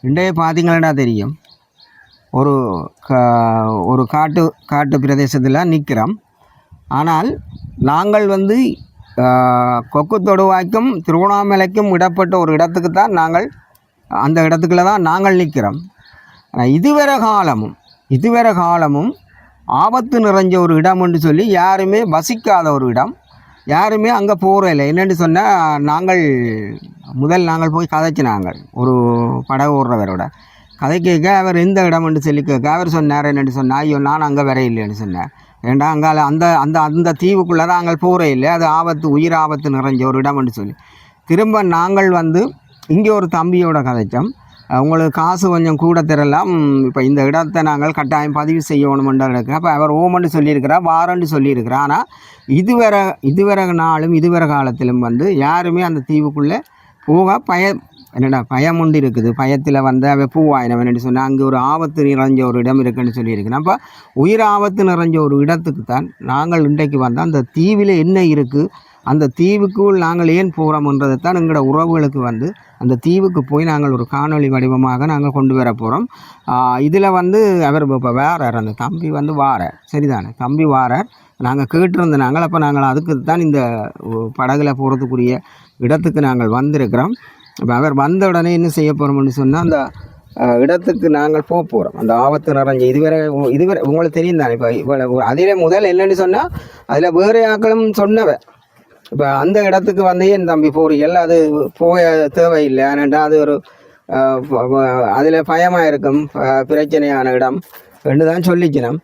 இன்றைய பார்த்தீங்கன்னா தெரியும். ஒரு கா- ஒரு காட்டு காட்டு பிரதேசத்தில் நிற்கிறோம் ஆனால் நாங்கள் வந்து கொக்கு தொடுவாய்க்கும் திருவண்ணாமலைக்கும் இடப்பட்ட ஒரு இடத்துக்கு தான் நாங்கள் அந்த இடத்துக்குள்ள தான் நாங்கள் நிற்கிறோம் ஆனால் இதுவரை காலமும் இதுவரை காலமும் ஆபத்து நிறைஞ்ச ஒரு இடம் என்று சொல்லி யாருமே வசிக்காத ஒரு இடம். யாருமே அங்கே போகிறதில்லை என்னென்னு சொன்னால் நாங்கள் முதல் நாங்கள் போய் கதைச்சினாங்க ஒரு படகு ஓடுறவரோட. கதை கேட்க அவர் எந்த இடம்னு சொல்லி கேட்க அவர் சொன்னார். என்னென்னு சொன்னால் ஐயோ நான் அங்கே வர இல்லைன்னு சொன்னேன் ஏண்டா அங்கால அந்த அந்த அந்த தீவுக்குள்ளே தான் அங்கே போகிறே இல்லை அது ஆபத்து உயிர் ஆபத்து நிறைஞ்ச ஒரு இடம்னு சொல்லி. திரும்ப நாங்கள் வந்து இங்கே ஒரு தம்பியோட கதைச்சோம். உங்களுக்கு காசு கொஞ்சம் கூட தரலாம். இப்போ இந்த இடத்தை நாங்கள் கட்டாயம் பதிவு செய்யணுமென்றால் இருக்கு அப்போ அவர் ஓமன்னு சொல்லியிருக்கிறார் வாரன்னு சொல்லியிருக்கிறார். ஆனால் இதுவரை இதுவரை நாளும் இதுவரை காலத்திலும் வந்து யாருமே அந்த தீவுக்குள்ளே போக பய என்னடா பயம் உண்டு இருக்குது. பயத்தில் வந்து அவ பூவாயினவன் என்று சொன்னால் அங்கே ஒரு ஆபத்து நிறைஞ்ச ஒரு இடம் இருக்குன்னு சொல்லியிருக்கேன் அப்போ உயிர் ஆபத்து நிறைஞ்ச ஒரு இடத்துக்கு தான் நாங்கள் இன்றைக்கு வந்தால் அந்த தீவில் என்ன இருக்குது அந்த தீவுக்குள் நாங்கள் ஏன் போகிறோம்ன்றது தான் எங்களோட உறவுகளுக்கு வந்து அந்த தீவுக்கு போய் நாங்கள் ஒரு காணொளி வடிவமாக நாங்கள் கொண்டு வர போகிறோம் இதில் வந்து அவர் இப்போ வேறார் அந்த தம்பி வந்து வாரார். சரிதானே? தம்பி வாரார். நாங்கள் கேட்டிருந்த நாங்கள் அப்போ நாங்கள் அதுக்கு தான் இந்த படகுல போகிறதுக்குரிய இடத்துக்கு நாங்கள் வந்திருக்கிறோம். இப்போ அவர் வந்த உடனே என்ன செய்ய போகிறோம்னு சொன்னால் அந்த இடத்துக்கு நாங்கள் போக போகிறோம் அந்த ஆபத்து நிறைஞ்ச. இதுவரை இதுவரை உங்களுக்கு தெரியும் தானே இப்போ அதில் முதல் என்னென்னு சொன்னால் அதில் வேறு ஆக்களும் சொன்னவ இப்போ அந்த இடத்துக்கு வந்து என் தம்பி போறீங்கள் அது போக தேவையில்லை. ஏனென்றால் அது ஒரு அதில் பயமாக இருக்கும் பிரச்சனையான இடம் ரெண்டு தான் சொல்லிச்சினோம்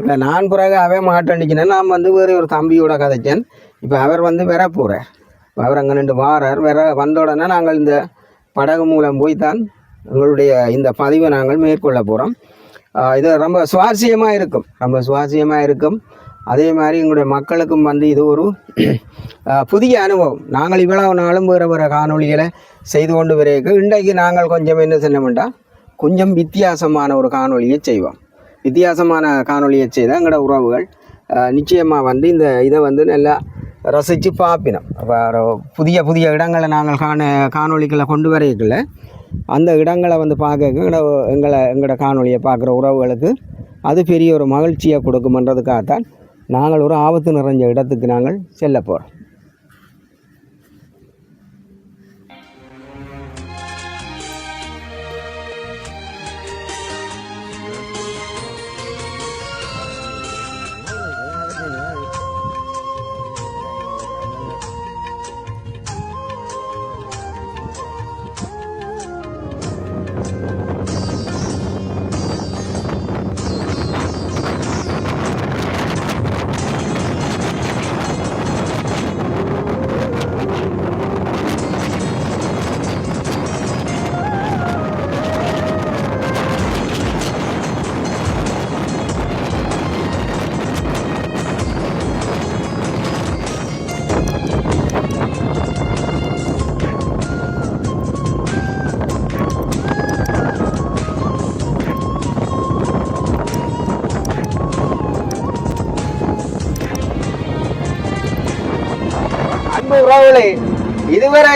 இல்லை நான் பிறகு அவன் மாட்டேன்னுச்சினேன் நான் வந்து வேறு ஒரு தம்பியோட கதைச்சேன் இப்போ அவர் வந்து வர போகிறார் அவர் அங்கே நின்று வாரார். வர வந்த உடனே நாங்கள் இந்த படகு மூலம் போய் தான் எங்களுடைய இந்த பதிவை நாங்கள் மேற்கொள்ள போகிறோம் இது ரொம்ப சுவாரஸ்யமாக இருக்கும் ரொம்ப சுவாரஸ்யமாக இருக்கும் அதே மாதிரி எங்களுடைய மக்களுக்கும் வந்து இது ஒரு புதிய அனுபவம். நாங்கள் இவ்வளவு நாளும் வேறு வேறு காணொளிகளை செய்து கொண்டு வரைக்கும் இன்றைக்கு நாங்கள் கொஞ்சம் என்ன செய்யணும்டா கொஞ்சம் வித்தியாசமான ஒரு காணொலியை செய்வோம். வித்தியாசமான காணொலியை செய்தால் எங்களோட உறவுகள் நிச்சயமாக வந்து இந்த இதை வந்து நல்லா ரசித்து பார்ப்பினோம். வேறு புதிய புதிய இடங்களை நாங்கள் காண காணொளிகளை கொண்டு வரைக்கல அந்த இடங்களை வந்து பார்க்க எங்களை எங்களோட காணொலியை பார்க்குற உறவுகளுக்கு அது பெரிய ஒரு மகிழ்ச்சியை கொடுக்குமன்றதுக்காகத்தான் நாங்கள் ஒரு ஆபத்து நிறைஞ்ச இடத்துக்கு நாங்கள் செல்ல போகிறோம்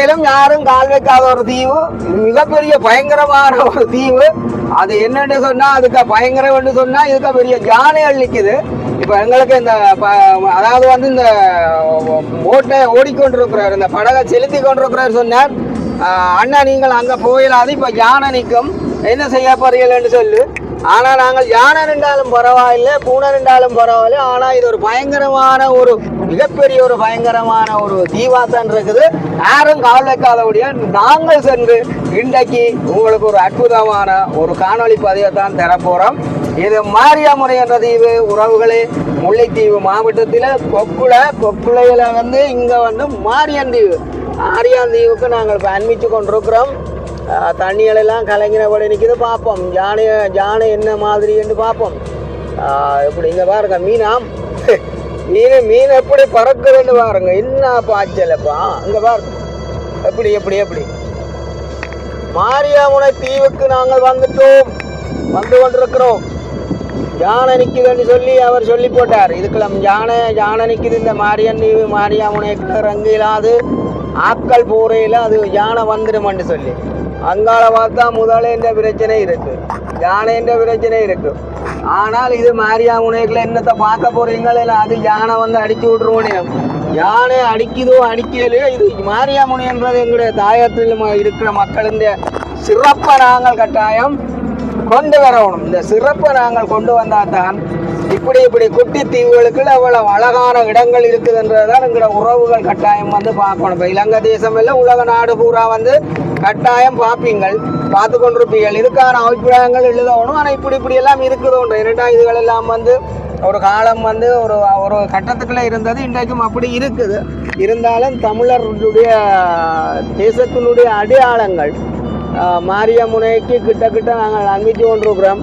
இதுவரையிலும் யாரும் கால் வைக்காத ஒரு தீவு. மிகப்பெரிய பயங்கரமான ஒரு தீவு. அது என்னன்னு சொன்னா அதுக்கு பயங்கரம்னு சொன்னா இதுக்கு பெரிய ஜானை அள்ளிக்குது இப்ப எங்களுக்கு இந்த ப- அதாவது வந்து இந்த போட்டை ஓடிக்கொண்டிருக்கிறார் இந்த படகை செலுத்தி கொண்டிருக்கிறார் சொன்னார். அண்ணா நீங்கள் அங்க போயிடாது இப்ப யானை நிற்கும் என்ன செய்ய போறீங்கன்னு சொல்லு. ஆனா நாங்கள் யானை நின்றாலும் பரவாயில்லை பூனை நின்றாலும் பரவாயில்லை. ஆனா இது ஒரு பயங்கரமான ஒரு மிகப்பெரிய ஒரு பயங்கரமான ஒரு தீவாத்தான் இருக்குது. யாரும் கால் வைக்காதபடியா நாங்கள் சென்று இன்றைக்கு உங்களுக்கு ஒரு அற்புதமான ஒரு காணொளி பதிவை தான் தரப்போறோம். இது மாரியாமுறை என்ற தீவு உறவுகளே முல்லைத்தீவு மாவட்டத்தில் கொக்குள கொக்குளையில வந்து இங்கே வந்து மாரியான் தீவு. மாரியான் தீவுக்கு நாங்கள் பயணித்து கொண்டிருக்கிறோம். தண்ணிகள் எல்லாம் கலங்கினபடி நிற்கிது பார்ப்போம். ஜானை ஜானை என்ன மாதிரி என்று பார்ப்போம். இப்படி இங்கே பாருங்க மீனாம். மீன் மீன் எப்படி பறக்குதுன்னு பாருங்க. என்ன பாய்ச்சலப்பா. இங்கே பாருங்க எப்படி எப்படி எப்படி. மாரியாமுனை தீவுக்கு நாங்கள் வந்துட்டோம். வந்து கொண்டிருக்கிறோம். யானை நிற்குதுன்னு சொல்லி அவர் சொல்லி போட்டார். இதுக்கெல்லாம் யானை யானை நிற்குது இந்த மாரியன் தீவு. மாரியாமுனை இறங்க இயலாது ஆட்கள் போறையில் அது யானை வந்துடுமென்று சொல்லி. அங்கால பார்த்தா முதலேன்ற பிரச்சனை இருக்கு. யானைன்ற பிரச்சனை இருக்கு. ஆனால் இது மாரியா முனைகளை என்னத்தை பார்க்க போறீங்களா இல்லை அது யானை வந்து அடிச்சு விட்டுருவோம் யானை அடிக்குதோ அடிக்கலையோ இது மாரியா முனைன்றது எங்களுடைய தாயத்தில் இருக்கிற மக்களின் சிறப்பை நாங்கள் கட்டாயம் கொண்டு வரணும். இந்த சிறப்பை நாங்கள் கொண்டு வந்தால் தான் இப்படி இப்படி குட்டி தீவுகளுக்குள்ள அவ்வளவு அழகான இடங்கள் இருக்குதுன்றதுதான் எங்களோட உறவுகள் கட்டாயம் வந்து பார்க்கணும். இப்போ இலங்கை தேசம் எல்லாம் உலக நாடு பூரா வந்து கட்டாயம் பார்ப்பீங்கள். பார்த்து கொண்டிருப்பீங்கள் இதுக்கான அபிப்பிராயங்கள் எழுதணும். ஆனால் இப்படி இப்படி எல்லாம் இருக்குதுன்ற இரண்டாம் இதுகள் எல்லாம் வந்து ஒரு காலம் வந்து ஒரு ஒரு கட்டத்துக்குள்ளே இருந்தது. இன்றைக்கும் அப்படி இருக்குது. இருந்தாலும் தமிழர்களுடைய தேசத்தினுடைய அடையாளங்கள் மாரியம்முனைக்கு கிட்ட கிட்ட நாங்கள் அன்பிச்சு கொண்டிருக்கிறோம்.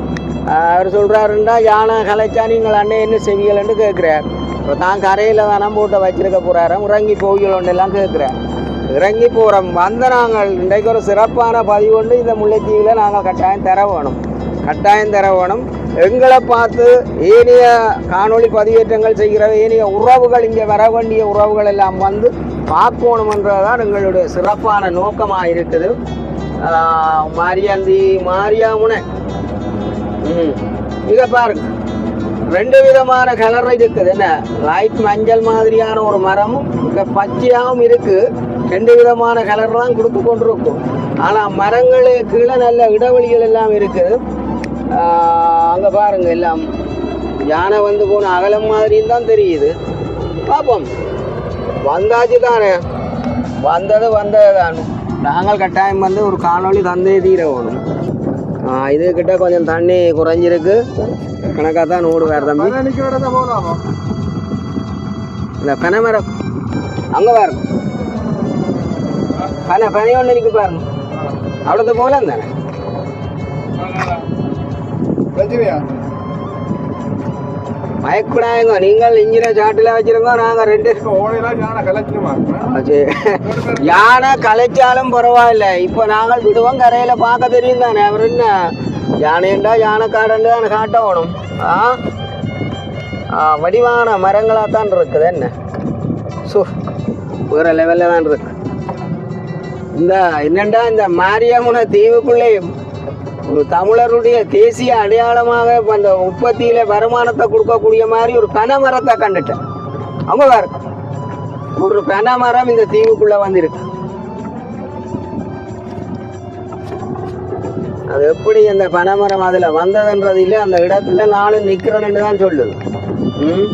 அவர் சொல்கிறாருண்டா யானை கலைச்சா நீங்கள் அண்ணன் என்ன செவியலன்னு கேட்குறார் இப்போ தான் கரையில் தானே போட்டு வச்சிருக்க போகிறாராம் இறங்கி போகலோண்டெல்லாம் எல்லாம் கேட்குறார் இறங்கி போகிறோம் வந்த நாங்கள் இன்றைக்கு ஒரு சிறப்பான பதிவு ஒன்று இந்த முல்லைத்தீவில் நாங்கள் கட்டாயம் தர வேணும். கட்டாயம் தர வேணும். எங்களை பார்த்து ஏனைய காணொளி பதிவேற்றங்கள் செய்கிற ஏனைய உறவுகள் இங்கே வர வேண்டிய உறவுகள் எல்லாம் வந்து பார்க்கணுமன்றதான் எங்களுடைய சிறப்பான நோக்கமாக இருக்குது மாரியாந்தி மாரியாமுனை. ம். பாருங்க. ரெண்டு விதமான கலர் இருக்குது. என்ன? லைட் மஞ்சள் மாதிரியான ஒரு மரமும் இங்க பச்சையாகவும் இருக்குது ரெண்டு விதமான கலர் தான் கொடுத்து கொண்டிருக்கும். ஆனால் மரங்களுக்கு கீழே நல்ல இடைவெளிகள் எல்லாம் இருக்குது அங்கே பாருங்கள் எல்லாம். யானை வந்து போன அகலம் மாதிரியும் தான் தெரியுது. பார்ப்போம் வந்தாச்சு தானே? வந்தது வந்தது தான். நாங்கள் கட்டாயம் வந்து ஒரு காணொளி தந்தே தீர வேணும் ஆ, இது கிட்ட கொஞ்சம் தண்ணி குறைஞ்சிருக்கு. கணக்காக தான் ஓடு வேறு தம்பி. இந்த பனை மரம் அங்கே பாருங்க பனை பனை ஒன்று இருக்கு பாருங்க. அவ்வளோது போகலாம் தானே? பயப்படாங்க நீங்கள் இஞ்சின சாட்டில் வச்சிருக்கோம் நாங்கள் ரெண்டு. யானை கலைச்சாலும் பரவாயில்ல. இப்போ நாங்கள் விடுவோம் கரையில் பார்க்க தெரியும் தானே. அவர் என்ன? யானைண்டா யானை காடண்டு தானே காட்ட வேணும். ஆ? வடிவான மரங்களாக தான் இருக்குது. என்ன? சு வேற லெவலில் தான் இருக்கு. இந்த என்னண்டா இந்த மாரியம்மன தீவுக்குள்ளேயும் தமிழருடைய தேசிய அடையாளமாக அந்த உற்பத்தியில வருமானத்தை கொடுக்கக்கூடிய மாதிரி ஒரு பனை மரத்தை கண்டுட்டேன். அவங்க பாரு. ஒரு பனை மரம் இந்த தீவுக்குள்ள வந்திருக்கு. அது எப்படி அந்த பனைமரம் அதுல வந்ததுன்றது இல்லை அந்த இடத்துல நானும் நிக்கிறேன்னு தான் சொல்லுது. ம்?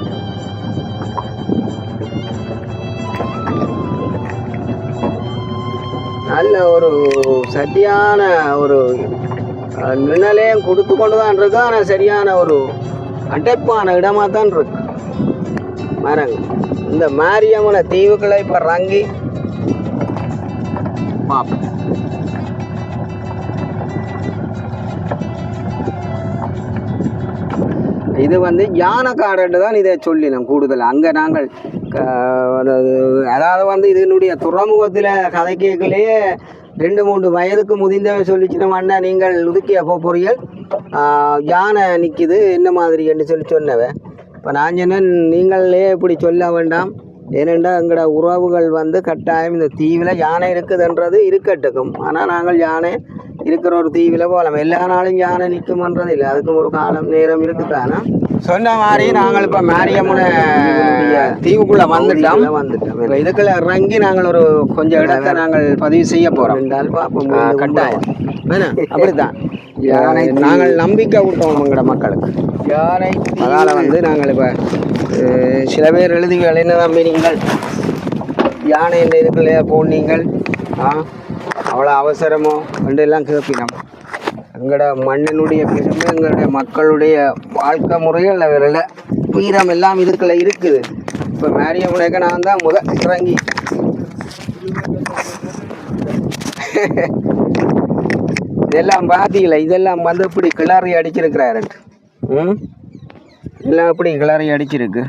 நல்ல ஒரு சரியான ஒரு நிழலையும் கொடுத்து கொண்டு தான் இருக்கு ஆனால் சரியான ஒரு அடைப்பான இடமாக தான் இருக்கு. மரங்க இந்த மாரியம்மன தீவுகளை இப்போ ரங்கி பார்ப்போம். இது வந்து யானைக்காரன்னு தான் இதை சொல்லினோம் கூடுதல். அங்கே நாங்கள் அதாவது அதாவது வந்து இதனுடைய துறைமுகத்தில் கதை கேட்கலையே ரெண்டு மூன்று வயதுக்கு முதிந்தவன் சொல்லிச்சினோம் அண்ணா நீங்கள் உதுக்கிய போறீர்கள்? யானை நிற்கிது என்ன மாதிரி? என்று சொல்லி சொன்னவன். இப்போ நான் சொன்னேன் நீங்களே இப்படி சொல்ல வேண்டாம். ஏனென்றால் எங்களோட உறவுகள் வந்து கட்டாயம் இந்த தீவில் யானை இருக்குதுன்றது இருக்கட்டுக்கும் ஆனால் நாங்கள் யானை இருக்கிற ஒரு தீவில் போகலாம் எல்லா நாளும் யானை நிற்குமன்றது இல்லை அதுக்கும் ஒரு காலம் நேரம் இருக்குதானா சொன்ன மாதிரி நாங்கள் இப்போ மாரியம்மனை தீவுக்குள்ளே வந்துட்டோம். வந்துட்டோம். இப்போ இதுக்குள்ள இறங்கி நாங்கள் ஒரு கொஞ்சம் இடத்தை நாங்கள் பதிவு செய்ய போகிறோம் ரெண்டால் பார்ப்போம். கட்டாயம்? அப்படித்தான். யானை நாங்கள் நம்பிக்கை விட்டோம் எங்களோட மக்களுக்கு. யானை அதனால் வந்து நாங்கள் இப்போ சில பேர் எழுதுகள் என்ன நம்பி நீங்கள்? யானை இந்த இதுக்குள்ளே போனீங்கள் ஆ அவ்வளோ அவசரமோ? ரெண்டு எல்லாம் கேட்பினோம் எங்களோட மண்ணினுடைய பெருமை எங்களுடைய மக்களுடைய வாழ்க்கை முறையில் வரல உயிரம் எல்லாம் இதுக்குள்ள இருக்குது. இப்போ மேரியமுனைக்கு நான் தான் முத இறங்கி. இதெல்லாம் பார்த்தீங்களா இதெல்லாம் வந்து இப்படி கிளறி அடிச்சிருக்கிறாரு? ம்? எல்லாம் இப்படி கிளறி அடிச்சிருக்கு?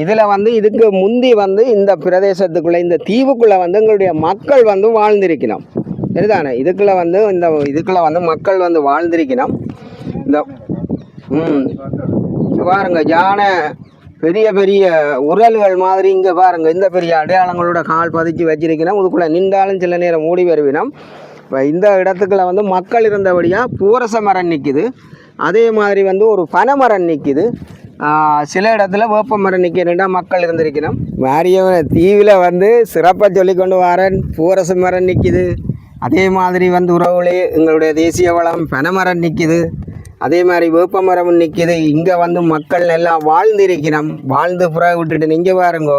இதில் வந்து இதுக்கு முந்தி வந்து இந்த பிரதேசத்துக்குள்ளே இந்த தீவுக்குள்ளே வந்து எங்களுடைய மக்கள் வந்து வாழ்ந்திருக்கணும் சரிதானே? இதுக்குள்ளே வந்து இந்த இதுக்குள்ளே வந்து மக்கள் வந்து வாழ்ந்திருக்கணும் இந்த ம். பாருங்க யானை பெரிய பெரிய உரல்கள் மாதிரி இங்கே பாருங்க இந்த பெரிய அடையாளங்களோட கால் பதிச்சு வச்சிருக்கணும் இதுக்குள்ளே நின்றாலும் சில நேரம் மூடி வருவினம். இப்போ இந்த இடத்துக்குள்ள வந்து மக்கள் இருந்தபடியாக பூரச மரம் நிற்கிது அதே மாதிரி வந்து ஒரு பனைமரம் நிற்கிது சில இடத்துல வேப்ப மரம் நிற்கிறா மக்கள் இருந்திருக்கணும். வாரியம் தீவில் வந்து சிறப்பாக சொல்லி கொண்டு வரேன். பூரச மரம் நிற்கிது அதே மாதிரி வந்து உறவுகளே எங்களுடைய தேசிய வளம் பனைமரம் நிற்கிது அதே மாதிரி வேப்ப நிற்கிது இங்கே வந்து மக்கள் எல்லாம் வாழ்ந்திருக்கிறோம் வாழ்ந்து புற விட்டுட்டு இங்கே பாருங்கோ.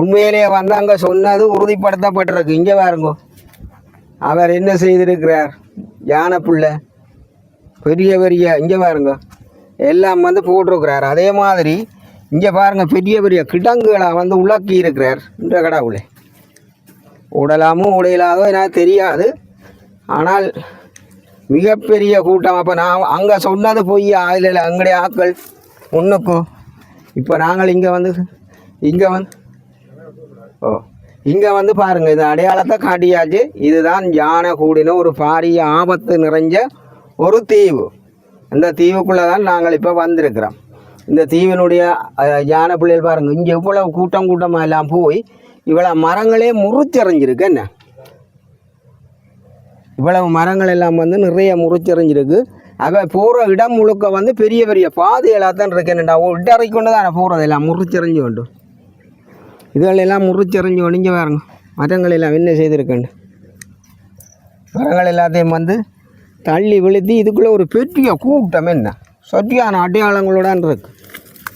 உண்மையிலேயே வந்து அங்கே சொன்னது உறுதிப்படுத்தப்பட்டிருக்கு. இங்கே பாருங்கோ. அவர் என்ன செய்திருக்கிறார்? யானை பிள்ளை. பெரிய பெரிய இங்கே பாருங்க. எல்லாம் வந்து போட்டிருக்கிறார். அதே மாதிரி இங்கே பாருங்கள் பெரிய பெரிய கிடங்குகளை வந்து உலாக்கி இருக்கிறார் இந்த கடவுளே. உடலாமோ உடையலாதோ எனக்கு தெரியாது. ஆனால் மிகப்பெரிய கூட்டம். அப்போ நான் அங்கே சொன்னது போய் அதில் அங்கடைய ஆட்கள் முன்னுக்கும் இப்போ நாங்கள் இங்கே வந்து இங்கே வந்து ஓ இங்கே வந்து பாருங்கள் இந்த அடையாளத்தை காட்டியாச்சு. இதுதான் யானை கூடின ஒரு பாரிய ஆபத்து நிறைஞ்ச ஒரு தீவு. அந்த தீவுக்குள்ளே தான் நாங்கள் இப்போ வந்திருக்கிறோம். இந்த தீவினுடைய ஞான பிள்ளைகள் பாருங்கள் இங்கே இவ்வளோ கூட்டம் கூட்டமாக எல்லாம் போய் இவ்வளோ மரங்களே முறிச்செறிஞ்சிருக்கு. என்ன? இவ்வளவு மரங்கள் எல்லாம் வந்து நிறைய முறிச்செறிஞ்சிருக்கு. அவ போகிற இடம் முழுக்க வந்து பெரிய பெரிய பாதைகளாக தான் இருக்கேன்டா இடறி கொண்டு தான் போகிறது எல்லாம் முறிச்செறிஞ்சு கொண்டு. இதுகளெல்லாம் எல்லாம் முறிச்செறிஞ்சு ஒடிஞ்சு பாருங்க. மரங்கள் எல்லாம் என்ன செய்திருக்கேன் மரங்கள் எல்லாத்தையும் வந்து தள்ளி விழுத்தி இதுக்குள்ளே ஒரு பெரிய கூட்டம் என்ன? சத்தியான அடையாளங்களுடன் இருக்கு.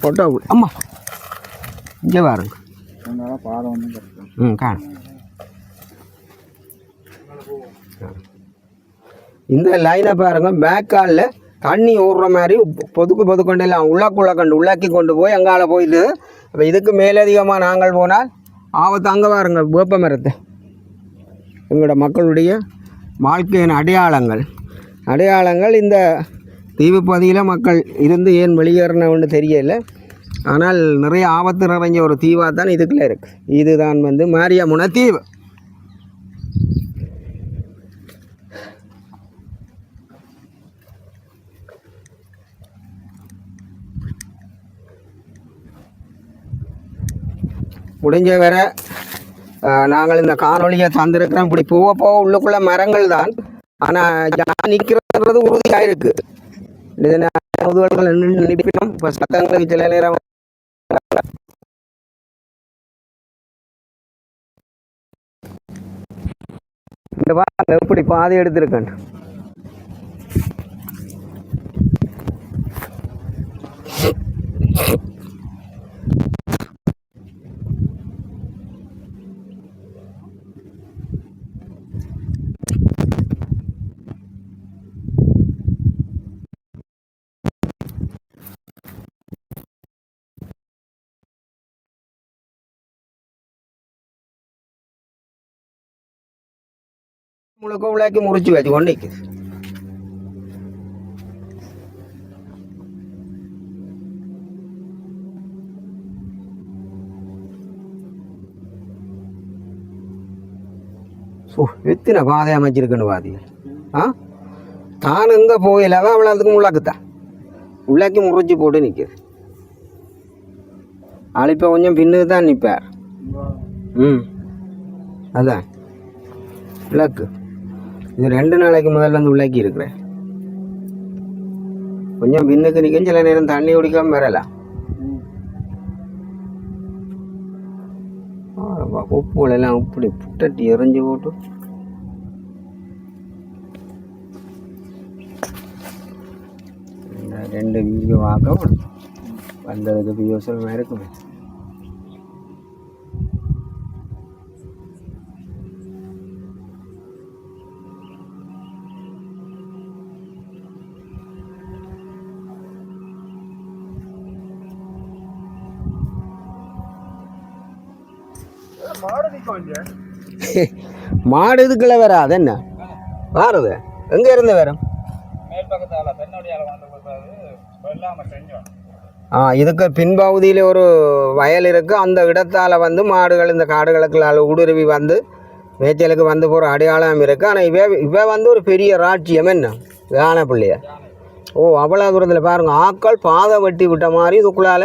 ஃபோட்டோ அம்மா. இங்கே பாருங்க. ம் காணும் இந்த லைனை பாருங்க பேக்காலில் தண்ணி ஓடுற மாதிரி பொதுக்கு பொதுக்கொண்டு எல்லாம் உள்ளக்குள்ள கண்டு உள்ளாக்கி கொண்டு போய் அங்கால போயிட்டு அப்போ இதுக்கு மேலதிகமாக நாங்கள் போனால் ஆபத்து அங்கே பாருங்க வேப்ப மரத்தை. எங்களோட மக்களுடைய வாழ்க்கையின் அடையாளங்கள். அடையாளங்கள் இந்த தீவுப்பகுதியில் மக்கள் இருந்து ஏன் வெளியேறினவன்னு தெரியல. ஆனால் நிறைய ஆபத்து நிறைஞ்ச ஒரு தீவாக தான் இதுக்குள்ளே இருக்குது இதுதான் வந்து மாரியமுன தீவு. முடிஞ்ச வரை நாங்கள் இந்த காணொலியை தந்திருக்கிறோம். இப்படி போக போக உள்ளுக்குள்ள மரங்கள் தான். ஆனால் யானை நிற்கிறது உறுதியாக இருக்கு முதுவல்கள் இப்போ சட்டங்களை சில நேரம் இந்த பாருங்க எப்படி பாதை எடுத்திருக்கேன். you உள்ளாக்கி முறிச்சு வச்சு கொண்டு எத்தனை பாதை அமைச்சிருக்குன்னு பாதிங்க ஆ தான் எங்கே போயில தான் அதுக்கு உள்ளாக்குத்தான் உள்ளாக்கி முறிச்சு போட்டு நிற்குது ஆளிப்போ கொஞ்சம் பின்னுக்கு தான் நிற்பார் ம் அதான் விளக்கு இது ரெண்டு நாளைக்கு முதல்ல வந்து உள்ளாக்கி இருக்கிறேன். கொஞ்சம் பின்னுக்கு நிற்கும் சில நேரம் தண்ணி குடிக்காமல் வரலாம். உப்புகளெல்லாம் இப்படி புட்டட்டி எரிஞ்சு போட்டு. ரெண்டு வீடியோ ஆக்க வந்ததுக்கு வியூசல் இருக்குமே. மாடு இதுக்குள்ள வராது என்ன? வாருது எங்க இருந்து வரும்? ஆ இதுக்கு பின்பகுதியில் ஒரு வயல் இருக்குது அந்த இடத்தால் வந்து மாடுகள் இந்த காடுகளுக்குள்ள ஊடுருவி வந்து மேய்ச்சலுக்கு வந்து போகிற அடையாளம் இருக்குது ஆனால் இவ இவ வந்து ஒரு பெரிய ராட்சியம். என்ன? யானை பிள்ளைய? ஓ அவ்வளோ தூரத்தில் பாருங்கள் ஆட்கள் பாதை வெட்டி விட்ட மாதிரி இதுக்குள்ளால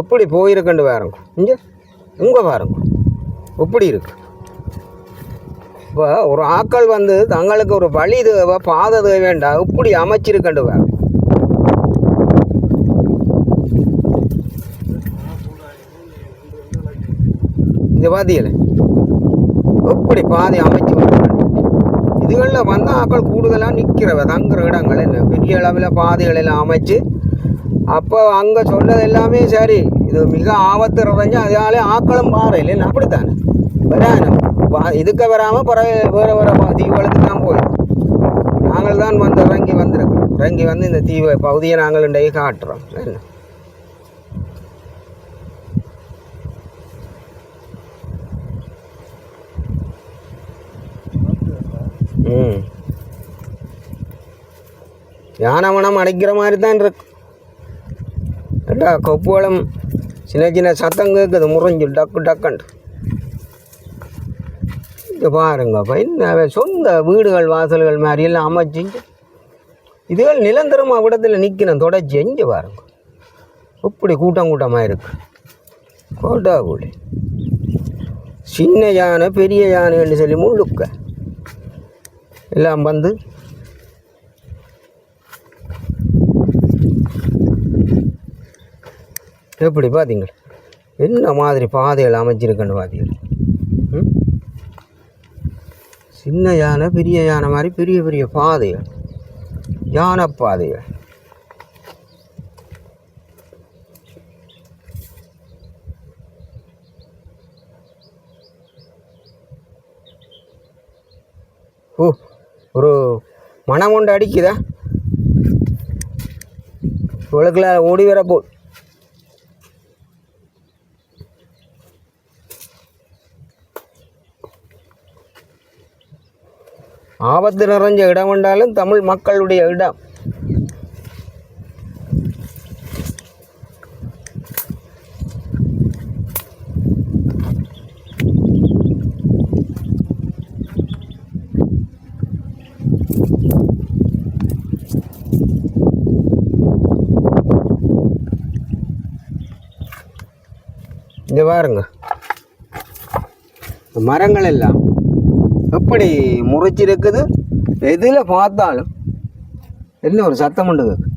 எப்படி போயிருக்குன்னு பாருங்க. இங்கே இங்கே பாருங்க. எப்படி இருக்கு? இப்போ ஒரு ஆக்கள் வந்து தங்களுக்கு ஒரு வழி தேவை பாதை தேவைண்டா இப்படி எப்படி அமைச்சிருக்கண்டு பாருங்க இந்த பாத்தியல எப்படி பாதை அமைச்சு இதுகளில் வந்து ஆக்கள் கூடுதலாக நிற்கிறவ தங்குற இடங்கள் என்ன? பெரிய அளவில் பாதைகளெல்லாம் அமைச்சு அப்போ அங்கே சொன்னது எல்லாமே சரி. இது மிக ஆபத்து நிறைஞ்சு அதனாலே ஆக்களும் மாற இல்லைன்னு அப்படித்தானே? வரானும் அப்போ இதுக்கு வராமல் பிறகு வேறு வேறு தீவுகளுக்கு தான் போய் நாங்கள் தான் வந்து இறங்கி வந்திருக்கிறோம். இறங்கி வந்து இந்த தீவு பகுதியை நாங்கள் இன்றைக்கு காட்டுறோம். என்ன? ம். யானவனம் அடைக்கிற மாதிரி தான் இருக்கு. ஏட்டா கொப்புகளும் சின்ன சின்ன சத்தம் கேட்குது முறிஞ்சு டக்கு டக்குன்ட்டு. இங்கே பாருங்கப்பா என்ன சொந்த வீடுகள் வாசல்கள் மாதிரி எல்லாம் அமைச்சிங்க இதுகள் நிரந்தரமாக விடத்தில் நிற்கணும் தொடச்சி எங்கே பாருங்க. இப்படி கூட்டம் கூட்டமாக இருக்கு. கோட்டா கூடி சின்ன யானை பெரிய யானைன்னு சொல்லி முழுக்க எல்லாம் வந்து எப்படி பார்த்தீங்களா என்ன மாதிரி பாதைகள் அமைச்சிருக்குன்னு பார்த்தீங்களா சின்ன யானை பெரிய யானை மாதிரி பெரிய பெரிய பாதைகள். யானை பாதைகள் ஓ ஒரு மனம் கொண்டு அடிக்குதா? இவளுக்குல ஓடி வரப்போ ஆபத்து நிறைஞ்ச இடம் என்றாலும் தமிழ் மக்களுடைய இடம். இங்கே பாருங்க. மரங்கள் எல்லாம் எப்படி முறைச்சிருக்குது? எதில் பார்த்தாலும் என்ன ஒரு சத்தம் உண்டு கேக்கு.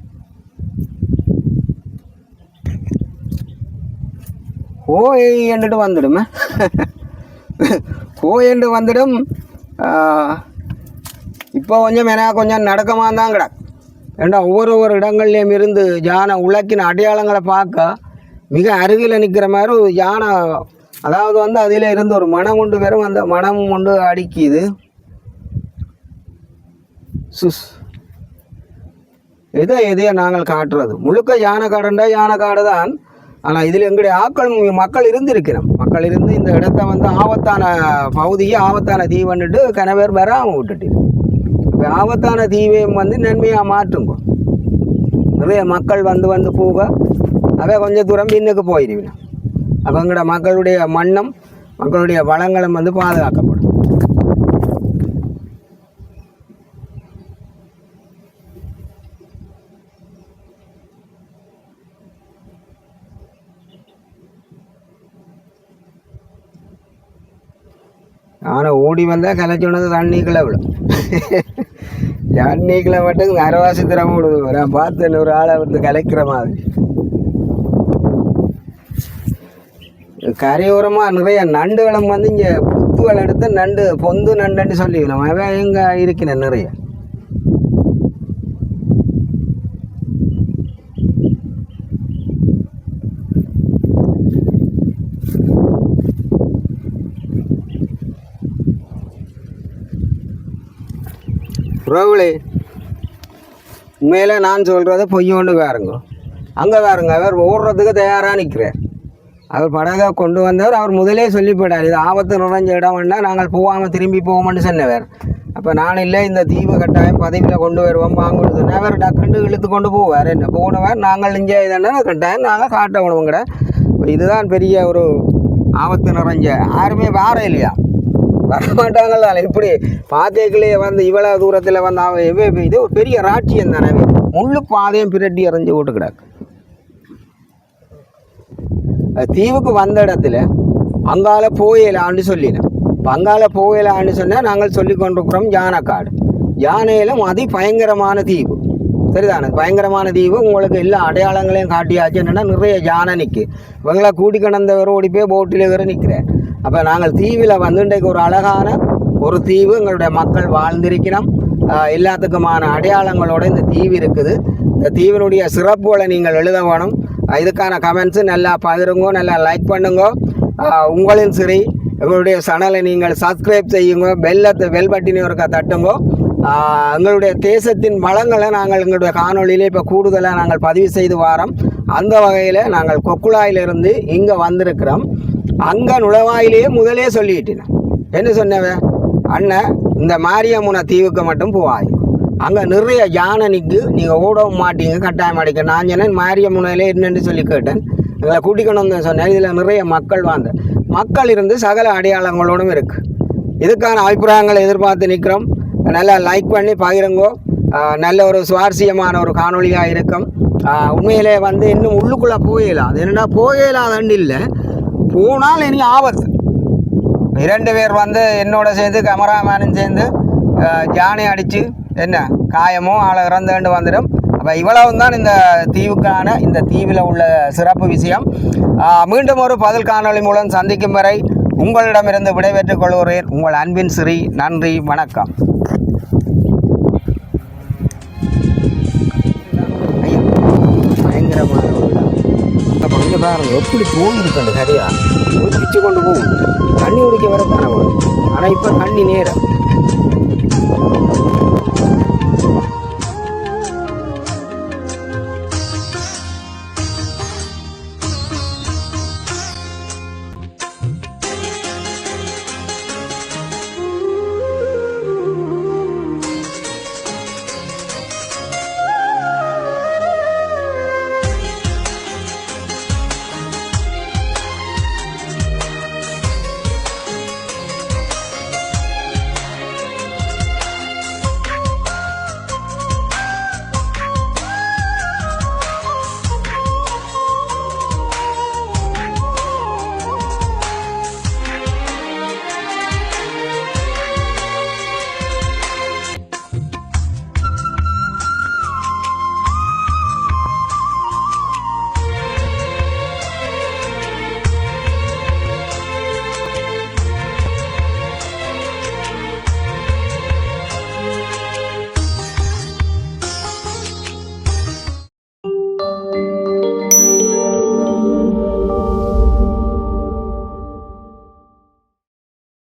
ஓய் என்றுட்டு வந்துடுமே. ஓய் என்று வந்துடும். இப்போ கொஞ்சம் என கொஞ்சம் நடக்கமாக தான் கிடக்கு. ஏன்னா ஒவ்வொரு ஒரு இடங்கள்லையும் இருந்து யானை உலக்கின அடையாளங்களை பார்க்க மிக அருகில் நிற்கிற மாதிரி ஒரு யானை அதாவது வந்து அதில் இருந்து ஒரு மனம் கொண்டு வரும். அந்த மனம் கொண்டு அடிக்குது. சுஸ். இதை இதையே நாங்கள் காட்டுறது. முழுக்க யானை காடுண்டா யானை காடு தான் ஆனால் இதில் எங்களுடைய ஆக்கள் மக்கள் இருந்திருக்கிறோம். மக்கள் இருந்து இந்த இடத்த வந்து ஆபத்தான பகுதியை ஆபத்தான தீவுன்னுட்டு கணவர் வராமல் விட்டுட்டு. இப்போ ஆபத்தான தீவையும் வந்து நன்மையாக மாற்றுங்க. நிறைய மக்கள் வந்து வந்து போக அவன் கொஞ்சம் தூரம் பின்னுக்கு போயிடுவினா அவங்களோட மக்களுடைய மண்ணம் மக்களுடைய வளங்களும் வந்து பாதுகாக்கப்படும். ஆனால் ஓடி வந்தால் கலைச்சோனது தண்ணிக்குள்ளே விடும். தண்ணிக்குள்ளே மட்டும் அரைவாசி திறமை விடுது. நான் பார்த்தேன் ஒரு ஆளை வந்து கலைக்கிற மாதிரி. கரையோரமாக நிறைய நண்டுகளும் வந்து இங்கே புத்துகள் எடுத்து நண்டு பொந்து நண்டுன்னு சொல்லி நம்ம அவன் எங்கே நிறைய. ரோவிலே உண்மையில் நான் சொல்கிறத பொய்யோண்டு பாருங்க. அங்கே பாருங்க அவர் ஓடுறதுக்கு தயாராக நிற்கிறார் அவர் படகை கொண்டு வந்தவர் அவர் முதலே சொல்லி போயிட்டார் இது ஆபத்து நிறைஞ்ச இடம் வேண்டாம் நாங்கள் போகாமல் திரும்பி போவோம்னு சொன்னவர். அப்போ நான் இல்லை இந்த தீவு கட்டாயம் பதவியில் கொண்டு வருவோம் வாங்கணும் சொன்னேன் அவர் டக்குண்டு இழுத்து கொண்டு போவார். என்ன போனவர்? நாங்கள் இங்கே இதென்னா கட்டாயம் நாங்கள் காட்ட விடுவோங்கட இதுதான் பெரிய ஒரு ஆபத்து நிறைஞ்ச யாருமே வார இல்லையா வரமாட்டாங்கல்ல இப்படி பாத்தேக்கிலேயே வந்து இவ்வளோ தூரத்தில் வந்து அவன் இது ஒரு பெரிய ராட்சியம் தானே. முள்ளு பாதையும் பிரட்டி இறஞ்சி விட்டு கிடக்கு தீவுக்கு வந்த இடத்துல அங்கால போயலான்னு சொல்லினேன் இப்போ அங்கால போயலான்னு சொன்னால் நாங்கள் சொல்லி கொண்டிருக்கிறோம் யானைக்காடு. யானையிலும் அதி பயங்கரமான தீவு. சரிதானே? பயங்கரமான தீவு. உங்களுக்கு எல்லா அடையாளங்களையும் காட்டியாச்சு. என்னென்னா நிறைய யானை நிற்கு இவங்கள கூட்டி கிடந்தவர் ஓடி போய் போட்டில் வேறு நிற்கிறேன் அப்போ நாங்கள் தீவில் வந்து இன்றைக்கு ஒரு அழகான ஒரு தீவு. எங்களுடைய மக்கள் வாழ்ந்திருக்கிறோம். எல்லாத்துக்குமான அடையாளங்களோட இந்த தீவு இருக்குது. இந்த தீவினுடைய சிறப்புகளை நீங்கள் எழுத வேணும். இதுக்கான கமெண்ட்ஸு நல்லா பகிருங்க நல்லா லைக் பண்ணுங்க. ஆஹ் உங்களின் சரி எங்களுடைய சேனலை நீங்கள் சப்ஸ்கிரைப் செய்யுங்க பெல்லத்தை பெல் பட்டினி ஒருக்கா தட்டுங்க. எங்களுடைய தேசத்தின் வளங்களை நாங்கள் எங்களுடைய காணொளியிலே இப்போ கூடுதலாக நாங்கள் பதிவு செய்து வாரோம். அந்த வகையில் நாங்கள் கொக்குழாயிலிருந்து இங்கே வந்திருக்கிறோம். அங்கே நுழைவாயிலேயே முதலே சொல்லிட்டேன். என்ன சொன்னவ? அண்ணன் இந்த மாரியம்முனை தீவுக்கு மட்டும் போவாய். அங்கே நிறைய யானை நிற்கு நீங்கள் ஓடவும் மாட்டீங்க கட்டாயம் அடிக்க. நான் சொன்னேன் மாரியம்மனையிலே என்னென்னு சொல்லி கேட்டேன். எங்களை கூட்டிக்கணும் சொன்னேன். இதில் நிறைய மக்கள் வாழ்ந்த. மக்கள் இருந்து சகல அடையாளங்களோடும் இருக்குது இதுக்கான அபிப்பிராயங்களை எதிர்பார்த்து நிற்கிறோம் நல்லா லைக் பண்ணி பகிருங்கோ. நல்ல ஒரு சுவாரஸ்யமான ஒரு காணொலியாக இருக்கும். உண்மையிலே வந்து இன்னும் உள்ளுக்குள்ளே போயிடலாம் அது என்னன்னா போயிடலாதண்டு இல்லை. போனால் இனி ஆபத்து. இரண்டு பேர் வந்து என்னோட சேர்ந்து கேமராமேனும் சேர்ந்து ஜானை யானை அடித்து என்ன? காயமோ ஆளை இறந்துண்டு வந்துடும். அப்போ இவ்வளவு தான் இந்த தீவுக்கான இந்த தீவில் உள்ள சிறப்பு விஷயம். மீண்டும் ஒரு பதில் காணொலி மூலம் சந்திக்கும் வரை உங்களிடமிருந்து விடைபெற்றுக் கொள்கிறேன். உங்கள் அன்பின் ஸ்ரீ நன்றி வணக்கம். பயங்கரமான பாருங்க எப்படி போயிருக்கண்டு சரியா பிச்சு கொண்டு போகும். தண்ணி குடிக்க வர தானே ஆனால் இப்போ தண்ணி நேரம்.